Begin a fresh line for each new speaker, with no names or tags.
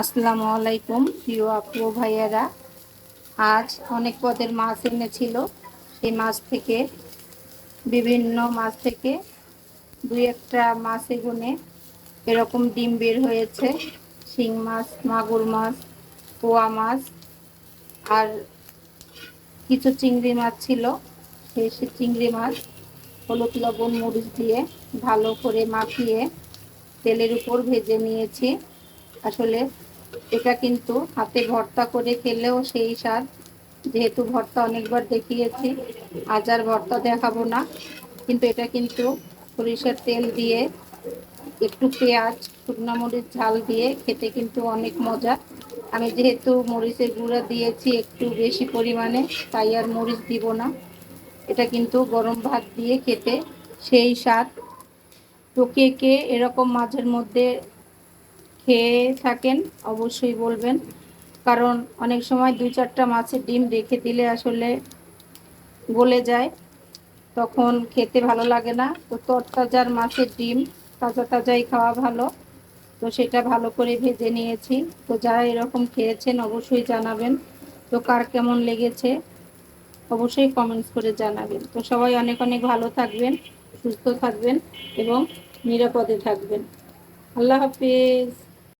আসসালামু আলাইকুম, প্রিয় আপু ভাইয়েরা। আজ অনেক পদের মাছ এনেছিল। সেই মাছ থেকে, বিভিন্ন মাছ থেকে দুই একটা মাছ এগুনে। এরকম ডিম বের হয়েছে, শিং মাছ, মাগুর মাছ, পোয়া মাছ, আর কিছু চিংড়ি মাছ ছিল। সেই চিংড়ি মাছ, হলুদ লবণ, মরিচ দিয়ে ভালো করে মাখিয়ে তেলের উপর ভেজে নিয়েছি। আসলে এটা কিন্তু হাতে ভর্তা করে খেলেও সেই স্বাদ। যেহেতু ভর্তা অনেকবার দেখিয়েছি, আজ আর ভর্তা দেখাবো না। কিন্তু এটা কিন্তু সরিষার তেল দিয়ে, একটু পেঁয়াজ, শুকনো মরিচ, ঝাল দিয়ে খেতে কিন্তু অনেক মজা। আমি যেহেতু মরিচের গুঁড়া দিয়েছি একটু বেশি পরিমাণে, তাই আর মরিচ দিব না। এটা কিন্তু গরম ভাত দিয়ে খেতে সেই স্বাদ। তো কে কে এরকম মাঝের মধ্যে খেয়ে থাকেন, অবশ্যই বলবেন। কারণ অনেক সময় দুই চারটা মাছের ডিম রেখে দিলে আসলে গলে যায়। তখন খেতে ভালো লাগে না। তো তরতাজার মাছের ডিম তাজা তাজাই খাওয়া ভালো। তো সেটা ভালো করে ভেজে নিয়েছি। তো যারা এরকম খেয়েছেন অবশ্যই জানাবেন। তো কার কেমন লেগেছে? অবশ্যই কমেন্টস করে জানাবেন। তো সবাই অনেক অনেক ভালো থাকবেন, সুস্থ থাকবেন এবং নিরাপদে থাকবেন। আল্লাহ হাফিজ।